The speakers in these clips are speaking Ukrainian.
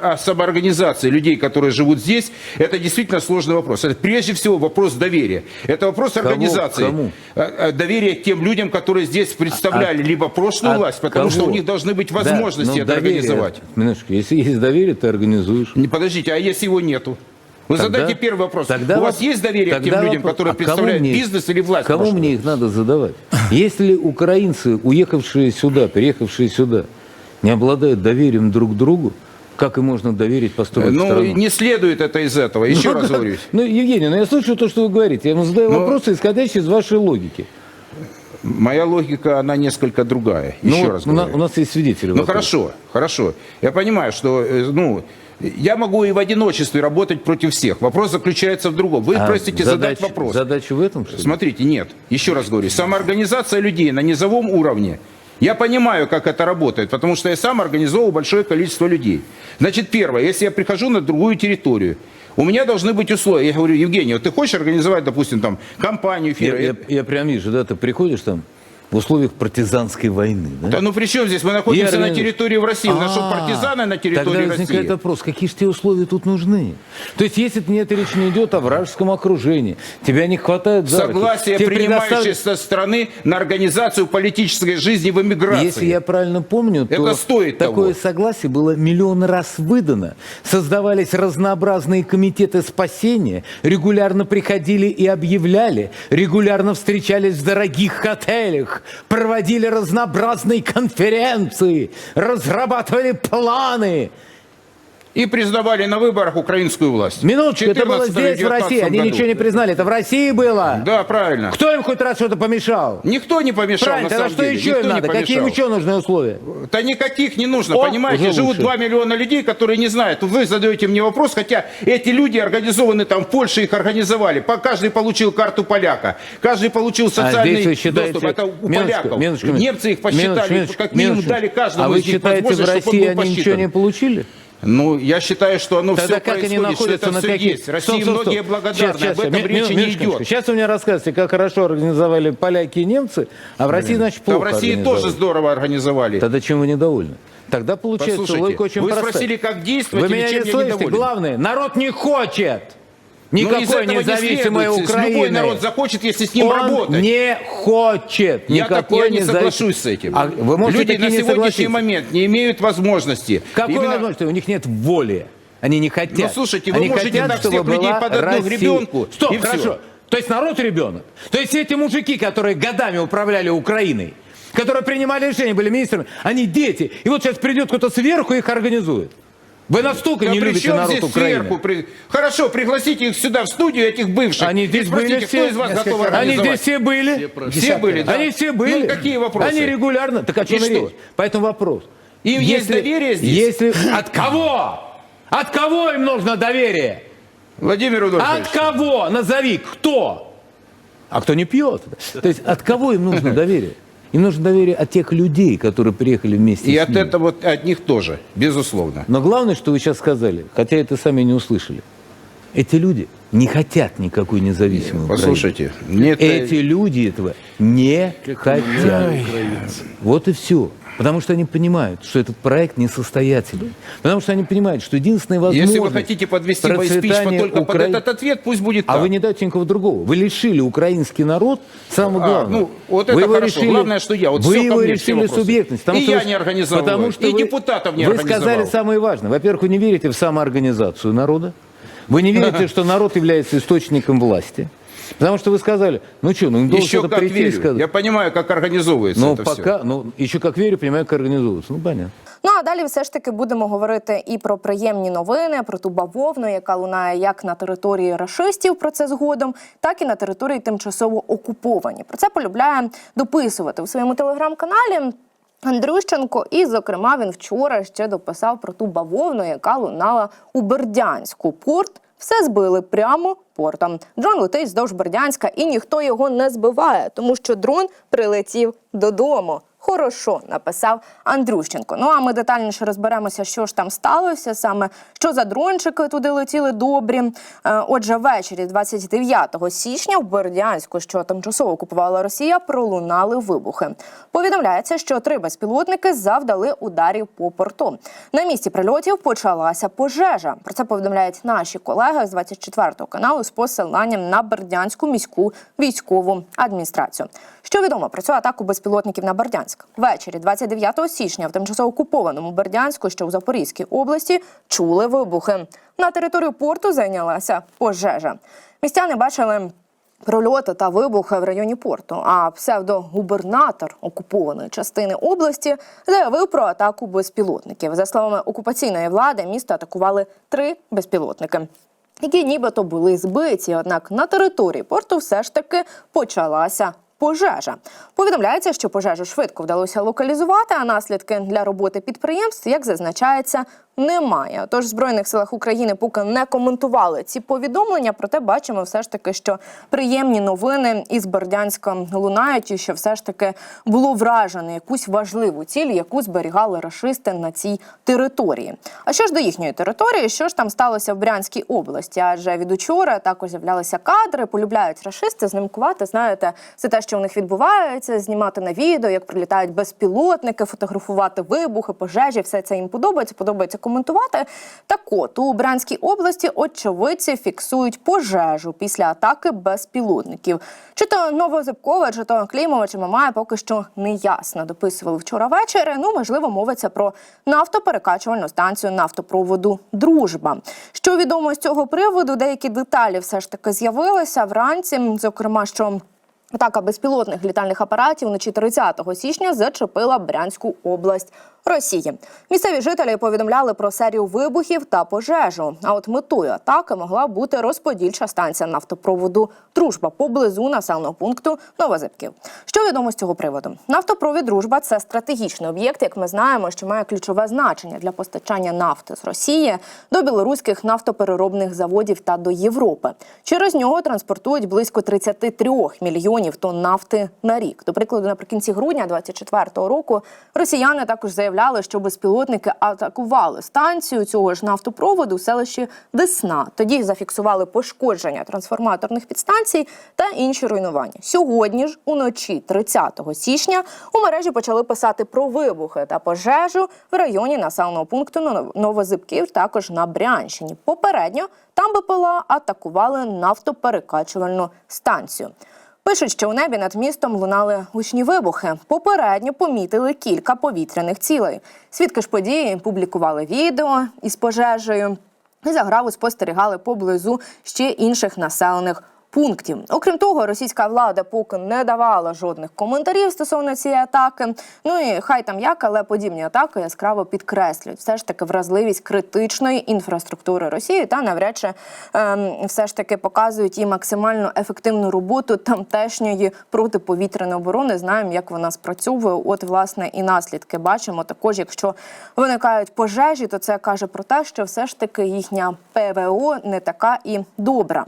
о самоорганизации людей, которые живут здесь, это действительно сложный вопрос. Это прежде всего вопрос доверия. Это вопрос организации. Кому? Э, Доверия к тем людям, которые здесь представляли либо прошлую От власть, потому что у кого? них должны быть Да, возможности ну, это доверие. организовать. Минуточку, если есть доверие, ты организуешь. Не, подождите, а если его нету? Вы Тогда- задайте первый вопрос. тогда у вас воп- есть доверие к тем людям, вопрос- которые а кому представляют мне- бизнес или власть? Кому прошлую? мне их надо задавать? Если украинцы, уехавшие сюда, переехавшие сюда, не обладают доверием друг к другу, как им можно доверить построить Ну, страну? не следует это из этого. Еще Ну, раз говорю. Ну, Евгений, ну я слышу то, что вы говорите. Я вам задаю Ну, вопросы, исходящие из вашей логики. Моя логика, она несколько другая. Ну, Еще вот раз говорю. у нас есть свидетели. Ну вокруг. хорошо, хорошо. Я понимаю, что э, ну, я могу и в одиночестве работать против всех. Вопрос заключается в другом. Вы А просите задать задача- вопрос. Задача в этом, что ли? Смотрите, нет. Еще раз говорю, самоорганизация людей на низовом уровне. Я понимаю, как это работает, потому что я сам организовал большое количество людей. Значит, первое, если я прихожу на другую территорию, у меня должны быть условия. Я говорю, Евгений, вот ты хочешь организовать, допустим, там компанию, Я, фирму? я- я прям вижу, да, ты приходишь там в условиях партизанской войны, да? Да ну при чем здесь? Мы находимся Я на организ- территории в России. У нас что, А, партизаны на территории Тогда возникает России? вопрос, какие же тебе условия тут нужны? То есть, если нет, речь не идет о вражеском окружении, тебя не хватает за руки, Согласие тебе принимающей со страны на организацию политической жизни в эмиграции. Если я правильно помню, то Это стоит такое того. согласие было миллион раз выдано. Создавались разнообразные комитеты спасения, регулярно приходили и объявляли, регулярно встречались в дорогих отелях, проводили разнообразные конференции, разрабатывали планы. И признавали на выборах украинскую власть. Минуточку, это было 14 здесь, в 19 России. Они году. ничего не признали. Это в России было. Да, правильно. Кто им хоть раз что-то помешал? Никто не помешал, Правильно, на тогда самом что деле. еще Никто им надо? Какие еще нужны условия? Да никаких не нужно, О, понимаете? Живут лучше. 2 миллиона людей, которые не знают. Вы задаете мне вопрос, хотя эти люди организованы там, в Польше их организовали. Каждый получил карту поляка, каждый получил социальный А здесь вы считаете... доступ. Это у Минуточку, поляков. минуточку, Немцы их посчитали, минуточку, как минимум дали каждому А из них возможность, чтобы России он был они ничего посчитан. не получили? Ну, я считаю, что оно Тогда все как они происходит, находятся что это на все каких... есть. России многие благодарны, об этом ми- речи ми- не минуточку. идет. Сейчас вы мне рассказываете, как хорошо организовали поляки и немцы, а в России, значит, Да плохо в России организовали. тоже здорово организовали. Тогда чем вы недовольны? Тогда получается Послушайте, логика очень вы простая. спросили, как действовать Вы или меня чем не я слышите? недоволен? Главное, народ не хочет Ну, никакой не независимой следует. Украины. Любой народ захочет, если с ним Он работать. не хочет Я такое не независ- соглашусь с этим. А вы можете Люди на не сегодняшний момент не имеют возможности. Какой Именно- возможности? У них нет воли. Они не хотят. Ну, слушайте, вы Они можете хотят, чтобы всех людей под одну Россия. гребенку, Стоп, и хорошо. То есть народ ребенок. То есть эти мужики, которые годами управляли Украиной, которые принимали решения, были министрами, они дети. И вот сейчас придет кто-то сверху и их организует. Вы настолько Да не при любите чем народ здесь Украины. сверху? При- Хорошо, пригласите их сюда, в студию, этих бывших. Они И здесь спросите, были кто все. из вас готов. Они здесь все были. Все были, да? Они все были. Ну, какие вопросы? Они регулярно. Так о чем И что? речь? Поэтому вопрос. Им есть доверие здесь? Если... От кого? От кого им нужно доверие? Владимир От Рудольфович, кого? Назови, кто? А кто не пьет? То есть от кого им нужно доверие? Им нужно доверие от тех людей, которые приехали вместе и с от ними. этого, от них тоже, безусловно. Но главное, что вы сейчас сказали, хотя это сами не услышали, эти люди не хотят никакой независимой Украины. Послушайте, мне это- Эти люди этого не хотят. Вот и все. Потому что они понимают, что этот проект несостоятельный. Потому что они понимают, что единственная возможность Если вы хотите подвести процветания только под Укра- этот ответ, пусть будет а так. вы не даете никого другого. Вы лишили украинский народ самого А, главного. ну, вот это вы его хорошо. Главное, что я. Вот вы его мне, решили субъектность. потому И что я вы- не организовываю, потому что и вы- депутатов не Вы организовал. сказали самое важное. Во-первых, вы не верите в самоорганизацию народа. Вы не верите, что народ является источником власти. Потому что вы сказали, ну что, ну им должен Еще кто-то как прийти и верю. сказать. Я понимаю, как организовывается Ну, это пока, все. ну, еще как верю, понимаю, как организуется. Ну, понятно. Ну а далі все ж таки будемо говорити і про приємні новини, про ту бавовну, яка лунає як на території рашистів, про це згодом, так і на території тимчасово окуповані. Про це полюбляє дописувати у своєму телеграм-каналі. Андрющенко, і, зокрема, він вчора ще дописав про ту бавовну, яка лунала у Бердянську. Порт все збили прямо портом. Дрон летить здовж Бердянська, і ніхто його не збиває, тому що дрон прилетів додому. Хорошо, написав Андрющенко. Ну а ми детальніше розберемося, що ж там сталося, саме що за дрончики туди летіли добрі. Е, Отже, ввечері 29 січня в Бердянську, що тимчасово окупувала Росія, пролунали вибухи. Повідомляється, що три безпілотники завдали ударів по порту. На місці прильотів почалася пожежа. Про це повідомляють наші колеги з 24 каналу з посиланням на Бердянську міську військову адміністрацію. Що відомо про цю атаку безпілотників на Бердянськ? Ввечері 29 січня в тимчасово окупованому Бердянську, що у Запорізькій області, чули вибухи. На територію порту зайнялася пожежа. Містяни бачили прольоти та вибухи в районі порту. А псевдогубернатор окупованої частини області заявив про атаку безпілотників. За словами окупаційної влади, місто атакували три безпілотники. Які нібито були збиті, однак на території порту все ж таки почалася пожежа. Повідомляється, що пожежу швидко вдалося локалізувати, а наслідки для роботи підприємств, як зазначається, немає. Тож в збройних силах України поки не коментували ці повідомлення. Проте бачимо все ж таки, що приємні новини із Бердянська лунають, і що все ж таки було вражено якусь важливу ціль, яку зберігали рашисти на цій території. А що ж до їхньої території, що ж там сталося в Брянській області? Адже від учора також з'являлися кадри, полюбляють рашисти знімкувати. Знаєте, це те, що у них відбувається, знімати на відео, як прилітають безпілотники, фотографувати вибухи, пожежі. Все це їм подобається. Подобається коментувати. Так от у Брянській області очевидці фіксують пожежу після атаки безпілотників. Чи то Новозибкове, чи то Клімова, чи Мамая поки що не ясно. Дописували вчора ввечері. Ну можливо, мовиться про нафтоперекачувальну станцію нафтопроводу Дружба. Що відомо з цього приводу, деякі деталі все ж таки з'явилися вранці. Зокрема, що Атака безпілотних літальних апаратів вночі 30 січня зачепила Брянську область Росії. Місцеві жителі повідомляли про серію вибухів та пожежу. А от метою атаки могла бути розподільча станція нафтопроводу Дружба поблизу населеного пункту Новозибків. Що відомо з цього приводу? Нафтопровід Дружба це стратегічний об'єкт, як ми знаємо, що має ключове значення для постачання нафти з Росії до білоруських нафтопереробних заводів та до Європи. Через нього транспортують близько 33 мільйонів тонн нафти на рік. До прикладу, наприкінці грудня 24-го року росіяни також заявляли, що безпілотники атакували станцію цього ж нафтопроводу в селищі Десна. Тоді зафіксували пошкодження трансформаторних підстанцій та інші руйнування. Сьогодні ж, уночі 30 січня, у мережі почали писати про вибухи та пожежу в районі населеного пункту Нов- Новозибків, також на Брянщині. Попередньо там БПЛА атакували нафтоперекачувальну станцію. Пишуть, що у небі над містом лунали гучні вибухи. Попередньо помітили кілька повітряних цілей. Свідки ж події публікували відео із пожежею і заграву спостерігали поблизу ще інших населених пунктів. Окрім того, російська влада поки не давала жодних коментарів стосовно цієї атаки. Ну і хай там як, але подібні атаки яскраво підкреслюють все ж таки вразливість критичної інфраструктури Росії та навряд чи ем, все ж таки показують і максимально ефективну роботу тамтешньої протиповітряної оборони. Знаємо, як вона спрацьовує. От власне і наслідки бачимо. Також, якщо виникають пожежі, то це каже про те, що все ж таки їхня ПВО не така і добра.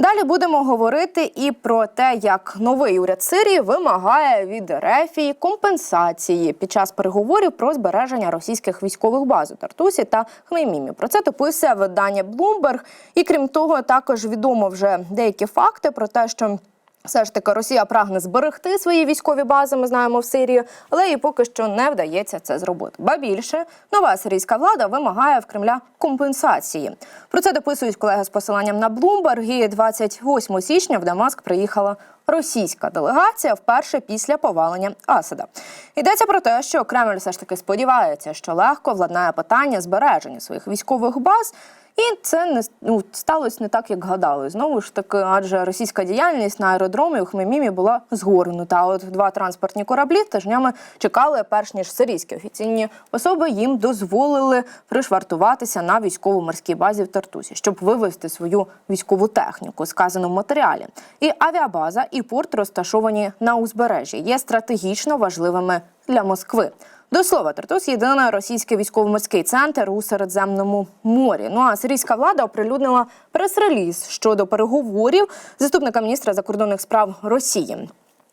Далі будемо говорити і про те, як новий уряд Сирії вимагає від Рефії компенсації під час переговорів про збереження російських військових баз у Тартусі та Хмеймімі. Про це дописує видання Bloomberg. І крім того, також відомо вже деякі факти про те, що. Все ж таки Росія прагне зберегти свої військові бази, ми знаємо в Сирії, але їй поки що не вдається це зробити. Ба більше нова сирійська влада вимагає в Кремля компенсації. Про це дописують колеги з посиланням на Bloomberg. І 28 січня в Дамаск приїхала російська делегація вперше після повалення Асада. Йдеться про те, що Кремль все ж таки сподівається, що легко владнає питання збереження своїх військових баз. І це не ну, сталося не так, як гадали. Знову ж таки, адже російська діяльність на аеродромі у Хмемімі була згорнута. А От два транспортні кораблі тижнями чекали, перш ніж сирійські офіційні особи їм дозволили пришвартуватися на військово-морській базі в Тартусі, щоб вивезти свою військову техніку, сказано в матеріалі. І авіабаза, і порт розташовані на узбережжі, є стратегічно важливими для Москви. До слова, Тартус – єдиний російський військово-морський центр у Середземному морі. Ну а сирійська влада оприлюднила прес-реліз щодо переговорів заступника міністра закордонних справ Росії.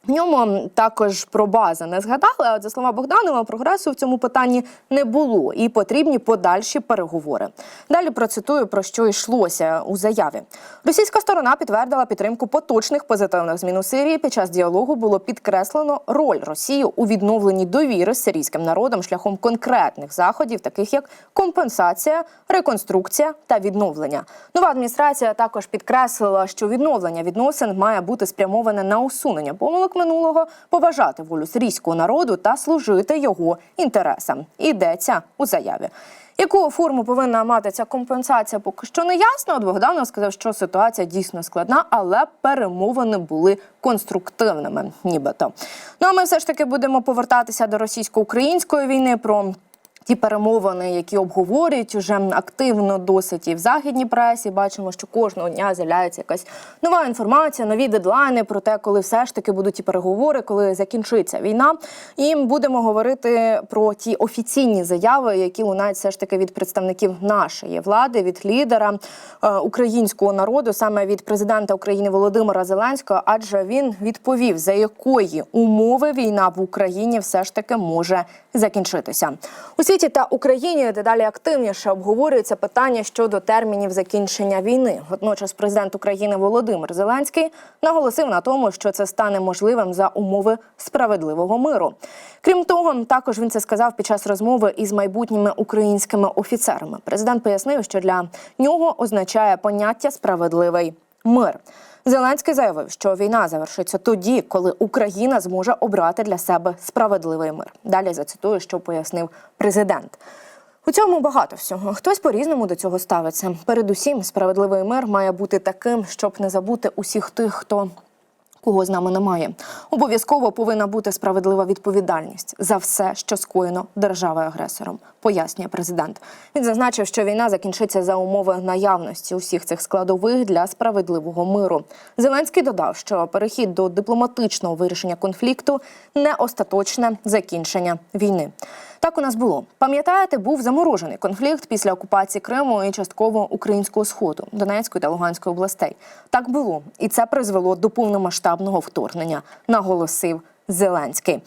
В ньому також про бази не згадали. А от за слова Богданова, прогресу в цьому питанні не було і потрібні подальші переговори. Далі процитую про що йшлося у заяві. Російська сторона підтвердила підтримку поточних позитивних змін у Сирії. Під час діалогу було підкреслено роль Росії у відновленні довіри з сирійським народом шляхом конкретних заходів, таких як компенсація, реконструкція та відновлення. Нова адміністрація також підкреслила, що відновлення відносин має бути спрямоване на усунення помилок минулого, поважати волю сирійського народу та служити його інтересам. Йдеться у заяві. Яку форму повинна мати ця компенсація, поки що не ясно. От Богдан сказав, що ситуація дійсно складна, але перемовини були конструктивними, нібито. Ну а ми все ж таки будемо повертатися до російсько-української війни. Про Ті перемовини, які обговорюють уже активно досить і в західній пресі, бачимо, що кожного дня з'являється якась нова інформація, нові дедлайни про те, коли все ж таки будуть ті переговори, коли закінчиться війна. І будемо говорити про ті офіційні заяви, які лунають все ж таки від представників нашої влади, від лідера е, українського народу, саме від президента України Володимира Зеленського, адже він відповів, за якої умови війна в Україні все ж таки може закінчитися. У світі та Україні дедалі активніше обговорюється питання щодо термінів закінчення війни. Водночас, президент України Володимир Зеленський наголосив на тому, що це стане можливим за умови справедливого миру. Крім того, також він це сказав під час розмови із майбутніми українськими офіцерами. Президент пояснив, що для нього означає поняття справедливий мир. Зеленський заявив, що війна завершиться тоді, коли Україна зможе обрати для себе справедливий мир. Далі зацитую, що пояснив президент. У цьому багато всього. Хтось по-різному до цього ставиться. Передусім, справедливий мир має бути таким, щоб не забути усіх тих, хто кого з нами немає. Обов'язково повинна бути справедлива відповідальність за все, що скоєно державою агресором, пояснює президент. Він зазначив, що війна закінчиться за умови наявності усіх цих складових для справедливого миру. Зеленський додав, що перехід до дипломатичного вирішення конфлікту не остаточне закінчення війни. Так у нас було. Пам'ятаєте, був заморожений конфлікт після окупації Криму і частково українського сходу, Донецької та Луганської областей. Так було, і це призвело до повномасштабного вторгнення, наголосив Зеленський.